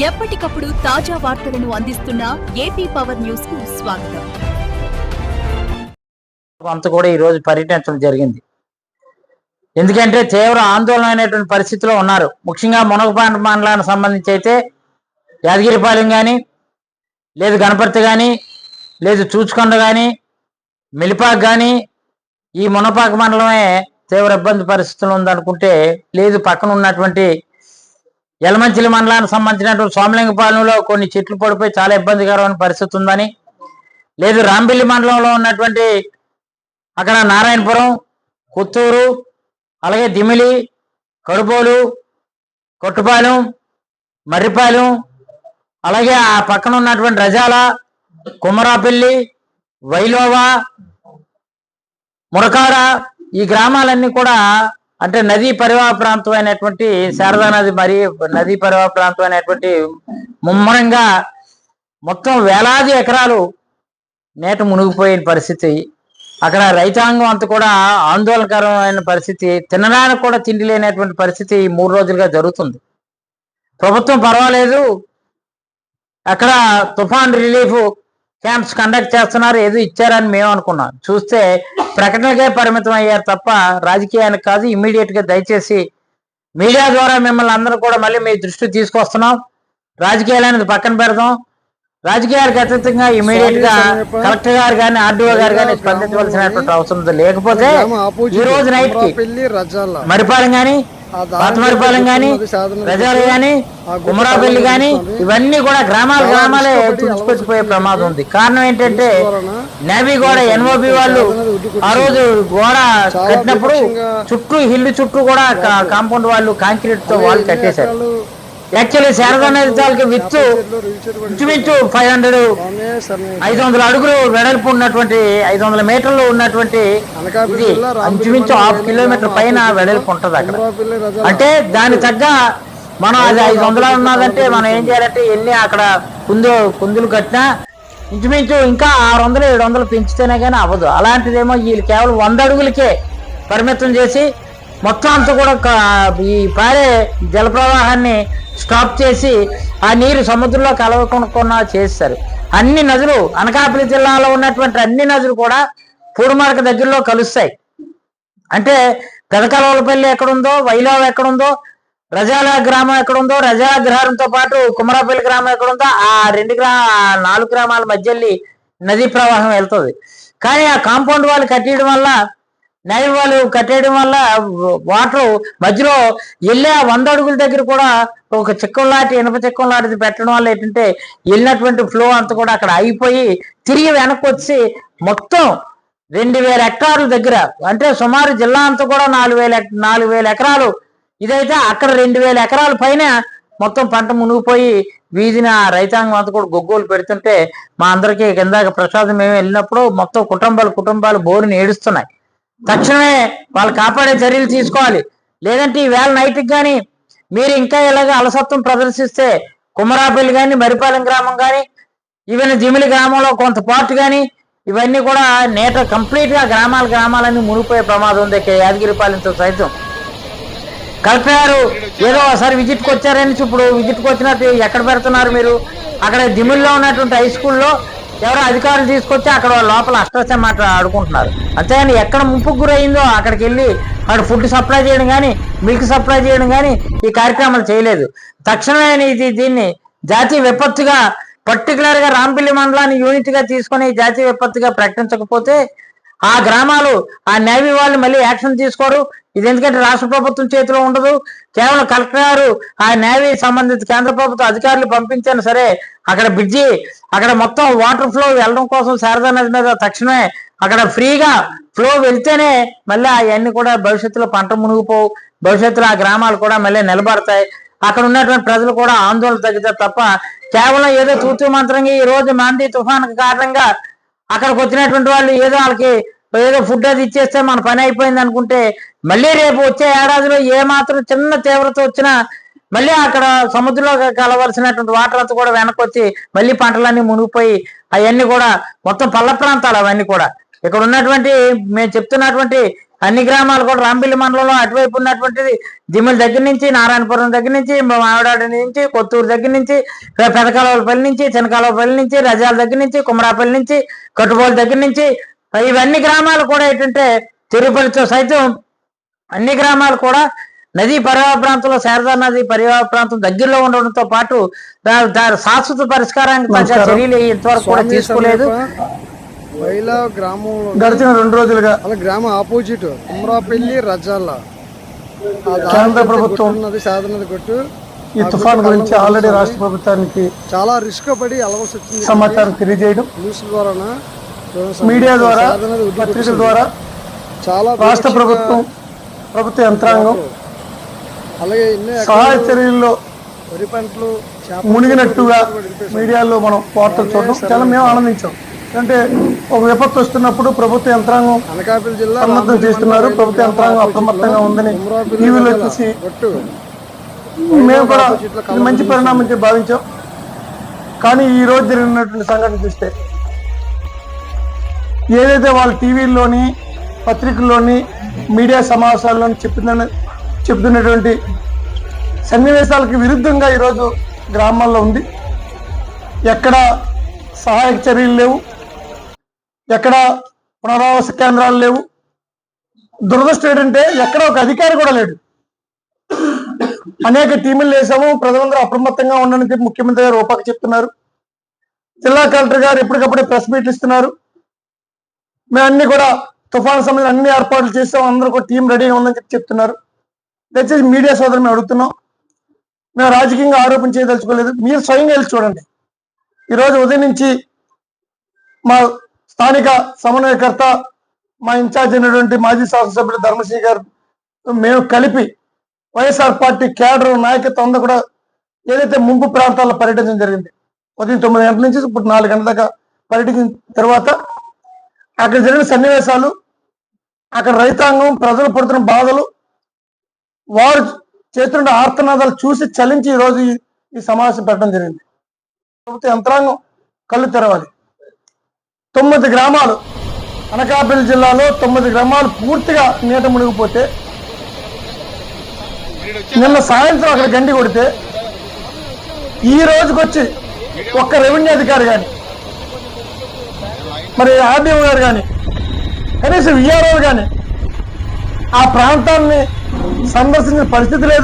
ఎప్పటికప్పుడు తాజా వార్తలను అందిస్తున్న ఏపీ పవర్ న్యూస్కు స్వాగతం. అంత కూడా ఈ రోజు పర్యటించడం జరిగింది. ఎందుకంటే తీవ్ర ఆందోళన అనేటువంటి పరిస్థితిలో ఉన్నారు. ముఖ్యంగా మునగపాండ మండలానికి సంబంధించి అయితే యాదగిరిపాలెం కానీ లేదు గణపతి కానీ లేదు చూచుకొండ కానీ మిలిపాక్ కానీ ఈ మునపాక మండలమే తీవ్ర ఇబ్బంది పరిస్థితులు ఉందనుకుంటే లేదు పక్కన ఉన్నటువంటి యలమంచిలి మండలానికి సంబంధించినటువంటి సోమలింగపాలెంలో కొన్ని చెట్లు పడిపోయి చాలా ఇబ్బందికరమైన పరిస్థితి ఉందని. లేదు రాంబిల్లి మండలంలో ఉన్నటువంటి అక్కడ నారాయణపురం కొత్తూరు అలాగే దిమిలి కడుపోలు కొట్టుపాలెం మర్రిపాలెం అలాగే ఆ పక్కన ఉన్నటువంటి రజాల కుమరాపల్లి వైలోవా మురకాడ ఈ గ్రామాలన్నీ కూడా అంటే నదీ పరివాహ ప్రాంతం అయినటువంటి శారదా నది మరి నదీ పరివాహ ప్రాంతం అయినటువంటి ముమ్మరంగా మొత్తం వేలాది ఎకరాలు నేట మునిగిపోయిన పరిస్థితి. అక్కడ రైతాంగం అంతా కూడా ఆందోళనకరమైన పరిస్థితి. తినడానికి కూడా తిండి లేనటువంటి పరిస్థితి ఈ మూడు రోజులుగా జరుగుతుంది. ప్రభుత్వం పర్వాలేదు. అక్కడ తుఫాన్ రిలీఫ్ క్యాంప్స్ కండక్ట్ చేస్తున్నారు. ఏదో ఇచ్చారని మేము అనుకున్నాం. చూస్తే ప్రకటనకే పరిమితం అయ్యారు తప్ప రాజకీయానికి కాదు ఇమ్మీడియట్గా దయచేసి మీడియా ద్వారా మిమ్మల్ని అందరూ కూడా మళ్ళీ మీ దృష్టికి తీసుకొస్తున్నాం. రాజకీయాలు అనేది పక్కన పెడదాం. రాజకీయాలకు అతీతంగా ఇమీడియట్గా కలెక్టర్ గారు కానీ ఆర్డీఓ గారు కానీ స్పందించవలసినటువంటి అవసరం లేకపోతే ఈ రోజు నైట్కి మరిపాలెం గాని ఆ కానీ ప్రజలు కానీ కుమరాపల్లి కానీ ఇవన్నీ కూడా గ్రామాల గ్రామాలే తుడిచిపెట్టిపోయే ప్రమాదం ఉంది. కారణం ఏంటంటే నేవీ గోడ ఎన్ఓబి వాళ్ళు ఆ రోజు గోడ కట్టినప్పుడు చుట్టూ హిల్లు చుట్టూ కూడా కాంపౌండ్ వాళ్ళు కాంక్రీట్తో వాళ్ళు కట్టేశారు. యాక్చువల్లీ శారదా నది తాలూకు విత్తు ఇంచుమించు ఫైవ్ హండ్రెడ్ ఐదు వందల అడుగులు వెడల్పు ఉన్నటువంటి ఐదు వందల మీటర్లు ఉన్నటువంటి ఇది. ఇంచుమించు హాఫ్ కిలోమీటర్ పైన వెడల్పు ఉంటుంది అక్కడ. అంటే దాని తగ్గ మనం అది ఐదు వందలు ఉన్నదంటే మనం ఏం చేయాలంటే వెళ్ళి అక్కడ కుందు కుందులు కట్టినా ఇంచుమించు ఇంకా ఆరు వందలు ఏడు వందలు పెంచితేనే కానీ అవ్వదు. అలాంటిదేమో వీళ్ళు కేవలం వంద అడుగులకే పరిమితం చేసి మొత్తం అంతా కూడా ఈ పారే జల ప్రవాహాన్ని స్టాప్ చేసి ఆ నీరు సముద్రంలో కలవకుండా చేస్తారు. అన్ని నదులు అనకాపల్లి జిల్లాలో ఉన్నటువంటి అన్ని నదులు కూడా పూడమరక దగ్గరలో కలుస్తాయి. అంటే పెదకలవలపల్లి ఎక్కడుందో వైలావ్ ఎక్కడుందో రజాల గ్రామం ఎక్కడుందో రజాల గ్రహారంతో పాటు కుమరాపల్లి గ్రామం ఎక్కడుందో ఆ రెండు గ్రా నాలుగు గ్రామాల మధ్యల్లి నదీ ప్రవాహం వెళ్తుంది. కానీ ఆ కాంపౌండ్ వాళ్ళు కట్టేయడం వల్ల నది వాళ్ళు కట్టేయడం వల్ల వాటర్ మధ్యలో వెళ్ళే వంద అడుగుల దగ్గర కూడా ఒక చిక్కం లాంటి ఇనప చిక్కం లాంటిది పెట్టడం వల్ల ఏంటంటే వెళ్ళినటువంటి ఫ్లో అంతా కూడా అక్కడ అయిపోయి తిరిగి వెనక్కి వచ్చి మొత్తం రెండు వేల హెక్టార్ల దగ్గర అంటే సుమారు జిల్లా అంతా కూడా నాలుగు వేల నాలుగు వేల ఎకరాలు. ఇదైతే అక్కడ రెండు వేల ఎకరాల పైన మొత్తం పంట మునిగిపోయి వీధిని ఆ రైతాంగం అంతా కూడా గొగ్గోలు పెడుతుంటే మా అందరికీ కిందాక ప్రసాదం మేము వెళ్ళినప్పుడు మొత్తం కుటుంబాలు కుటుంబాలు బోరుని ఏడుస్తున్నాయి. తక్షణమే వాళ్ళు కాపాడే చర్యలు తీసుకోవాలి. లేదంటే ఈ వేళ నైట్కి కానీ మీరు ఇంకా ఇలాగ అలసత్వం ప్రదర్శిస్తే కుమరాపల్లి కానీ మరిపాలెం గ్రామం కానీ ఈవెన్ జిమిలి గ్రామంలో కొంత పార్ట్ కానీ ఇవన్నీ కూడా నేట కంప్లీట్గా గ్రామాల గ్రామాలన్నీ మునిగిపోయే ప్రమాదం ఉంది. యాదగిరిపాలెంతో సైతం. కలెక్టర్ గారు ఏదో ఒకసారి విజిట్కి వచ్చారని ఇప్పుడు విజిట్కి వచ్చినట్టు ఎక్కడ పెడుతున్నారు మీరు? అక్కడ దిమిల్లో ఉన్నటువంటి హై స్కూల్లో ఎవరో అధికారులు తీసుకొచ్చి అక్కడ లోపల అష్టాచమాట ఆడుకుంటున్నారు. అంతేగాని ఎక్కడ ముంపుకు గురైందో అక్కడికి వెళ్ళి అక్కడ ఫుడ్ సప్లై చేయడం కానీ మిల్క్ సప్లై చేయడం కానీ ఈ కార్యక్రమాలు చేయలేదు. తక్షణమే ఇది దీన్ని జాతీయ విపత్తుగా పర్టికులర్గా రాంపల్లి మండలాన్ని యూనిట్గా తీసుకొని జాతీయ విపత్తుగా ప్రకటించకపోతే ఆ గ్రామాలు ఆ నేవీ వాళ్ళు మళ్ళీ యాక్షన్ తీసుకోరు. ఇది ఎందుకంటే రాష్ట్ర ప్రభుత్వం చేతిలో ఉండదు. కేవలం కలెక్టర్ గారు ఆ నేవీ సంబంధిత కేంద్ర ప్రభుత్వ అధికారులు పంపించాను సరే అక్కడ బ్రిడ్జి అక్కడ మొత్తం వాటర్ ఫ్లో వెళ్ళడం కోసం శారదా నది మీద తక్షణమే అక్కడ ఫ్రీగా ఫ్లో వెళ్తేనే మళ్ళీ అవన్నీ కూడా భవిష్యత్తులో పంట మునిగిపోవు. భవిష్యత్తులో ఆ గ్రామాలు కూడా మళ్ళీ నిలబడతాయి. అక్కడ ఉన్నటువంటి ప్రజలు కూడా ఆందోళన తగ్గుతారు తప్ప కేవలం ఏదో తూతూ మంత్రంగా ఈ రోజు మాంది తుఫాన్ కారణంగా అక్కడికి వచ్చినటువంటి వాళ్ళు ఏదో వాళ్ళకి ఏదో ఫుడ్ అది ఇచ్చేస్తే మన పని అయిపోయింది అనుకుంటే మళ్ళీ రేపు వచ్చే ఏడాదిలో ఏ మాత్రం చిన్న తీవ్రత వచ్చినా మళ్ళీ అక్కడ సముద్రంలో కలవలసినటువంటి వాటర్ అంతా కూడా వెనక్కి వచ్చి మళ్ళీ పంటలన్నీ మునిగిపోయి అవన్నీ కూడా మొత్తం పల్ల ప్రాంతాలు అవన్నీ కూడా. ఇక్కడ ఉన్నటువంటి మేము చెప్తున్నటువంటి అన్ని గ్రామాలు కూడా రాంపల్లి మండలంలో అటువైపు ఉన్నటువంటిది దిమ్మల దగ్గర నుంచి నారాయణపురం దగ్గర నుంచి మామిడాడి నుంచి కొత్తూరు దగ్గర నుంచి పెదకాలపల్లి నుంచి చినకాలపల్లి నుంచి రజాల దగ్గర నుంచి కుమరాపల్లి నుంచి కట్టుబోలు దగ్గర నుంచి ఇవన్నీ గ్రామాలు కూడా ఏంటంటే తిరుపతితో సైతం అన్ని గ్రామాలు కూడా నదీ పరివాహ ప్రాంతంలో శారదా నది పరివాహ ప్రాంతం దగ్గరలో ఉండడంతో పాటు దా- దాని శాశ్వత పరిష్కారానికి తగ్గ. చర్యలు ఇంతవరకు కూడా తీసుకోలేదు. సమీప వైలా గ్రామంలో గడిచిన రెండు రోజులుగా అలా గ్రామ ఆపోజిట్ కుమ్రాపల్లి రజాల. కేంద్ర ప్రభుత్వం ఉన్నది సాధనది కొట్టు ఈ తుఫాన్ గురించి ఆల్రెడీ రాష్ట్ర ప్రభుత్వానికి చాలా రిస్క్ పడి అలవలసి వచ్చింది సమాచారం తెలియజేయడం. న్యూస్ ద్వారా మీడియా ద్వారా పత్రికల ద్వారా చాలా రాష్ట్ర ప్రభుత్వం ప్రభుత్వ యంత్రాంగం అలాగే సహాయ చర్యల్లో వరి పంటలు మునిగినట్టుగా మీడియాలో మనం వార్తలు చూడడం చాలా మేము ఆనందించాం. అంటే ఒక విపత్తు వస్తున్నప్పుడు ప్రభుత్వ యంత్రాంగం అనకాపల్లి జిల్లా సన్నద్ధం చేస్తున్నారు. ప్రభుత్వ యంత్రాంగం అప్రమత్తంగా ఉందని టీవీలో చూసి మేము కూడా మంచి పరిణామం భావించాం. కానీ ఈ రోజు జరిగినటువంటి సంఘటన చూస్తే ఏదైతే వాళ్ళ టీవీల్లోని పత్రికల్లోని మీడియా సమావేశాల్లోని చెప్తున్న చెప్తున్నటువంటి సన్నివేశాలకు విరుద్ధంగా ఈరోజు గ్రామాల్లో ఉంది. ఎక్కడ సహాయక చర్యలు లేవు. ఎక్కడ పునరావాస కేంద్రాలు లేవు. దురదృష్టం ఏంటంటే ఎక్కడ ఒక అధికారి కూడా లేడు. అనేక టీములు వేసాము ప్రజలందరూ అప్రమత్తంగా ఉండని ముఖ్యమంత్రి గారు ఓపాక చెప్తున్నారు. జిల్లా కలెక్టర్ గారు ఎప్పటికప్పుడే ప్రెస్ మీట్లు ఇస్తున్నారు. మేము అన్ని కూడా తుఫాను సమయంలో అన్ని ఏర్పాట్లు చేసాం అందరూ కూడా టీం రెడీగా ఉందని చెప్పి చెప్తున్నారు. దయచేసి మీడియా సోదరు మేము అడుగుతున్నాం. మేము రాజకీయంగా ఆరోపణ చేయదలుచుకోలేదు. మీరు స్వయంగా వెళ్ళి చూడండి. ఈరోజు ఉదయం నుంచి మా స్థానిక సమన్వయకర్త మా ఇన్ఛార్జ్ అయినటువంటి మాజీ శాసనసభ్యుడు ధర్మశ్రీ గారు మేము కలిపి వైఎస్ఆర్ పార్టీ కేడర్ నాయకత్వం అంతా కూడా ఏదైతే ముంపు ప్రాంతాల్లో పర్యటించడం జరిగింది ఉదయం తొమ్మిది గంటల నుంచి ఇప్పుడు నాలుగు గంటల దాకా పర్యటించిన తర్వాత అక్కడ జరిగిన సన్నివేశాలు అక్కడ రైతాంగం ప్రజలు పడుతున్న బాధలు వారు చేతున్న ఆర్తనాదాలు చూసి చలించి ఈ రోజు ఈ- ఈ సమావేశం పెట్టడం జరిగింది. ప్రభుత్వ యంత్రాంగం కళ్ళు తెరవాలి. తొమ్మిది గ్రామాలు అనకాపల్లి జిల్లాలో తొమ్మిది గ్రామాలు పూర్తిగా నీట మునిగిపోతే నిన్న సాయంత్రం అక్కడ గండి కొడితే ఈ రోజుకొచ్చి ఒక్క రెవెన్యూ అధికారి కానీ మరి ఆర్డీఓ గారు కానీ కనీసం విఆర్ఓ కానీ ఆ ప్రాంతాన్ని సందర్శించిన పరిస్థితి లేదు.